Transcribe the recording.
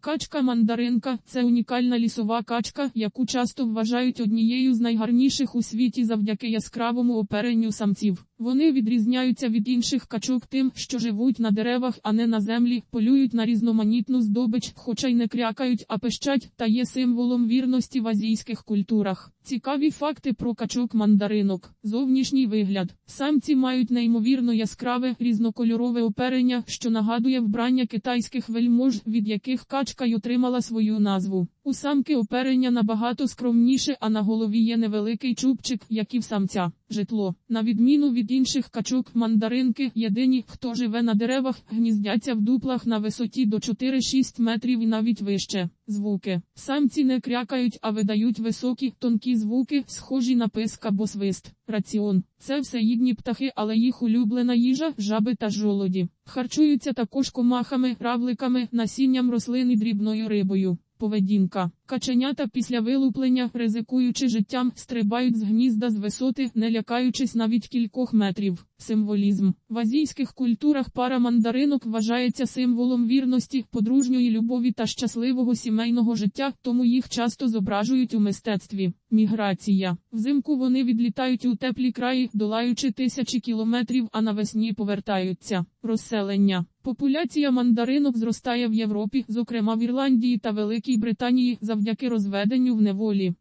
Качка мандаринка це унікальна лісова качка, яку часто вважають однією з найгарніших у світі завдяки яскравому оперенню самців. Вони відрізняються від інших качок тим, що живуть на деревах, а не на землі, полюють на різноманітну здобич, хоча й не крякають, а пищать, та є символом вірності в азійських культурах. Цікаві факти про качок мандаринок. Зовнішній вигляд. Самці мають неймовірно яскраве, різнокольорове оперення, що нагадує вбрання китайських вельмож, від яких качка й отримала свою назву. У самки оперення набагато скромніше, а на голові є невеликий чубчик, як і в самця. Житло. На відміну від інших качок, мандаринки єдині, хто живе на деревах, гніздяться в дуплах на висоті до 4-6 метрів і навіть вище. Звуки. Самці не крякають, а видають високі, тонкі звуки, схожі на писк або свист. Раціон. Це всеїдні птахи, але їх улюблена їжа, жаби та жолоді. Харчуються також комахами, равликами, насінням рослин і дрібною рибою. Поведінка. Каченята після вилуплення, ризикуючи життям, стрибають з гнізда з висоти, не лякаючись навіть кількох метрів. Символізм. В азійських культурах пара мандаринок вважається символом вірності, подружньої любові та щасливого сімейного життя, тому їх часто зображують у мистецтві. Міграція. Взимку вони відлітають у теплі краї, долаючи тисячі кілометрів, а навесні повертаються. Розселення. Популяція мандаринок зростає в Європі, зокрема в Ірландії та Великій Британії, завдяки розведенню в неволі.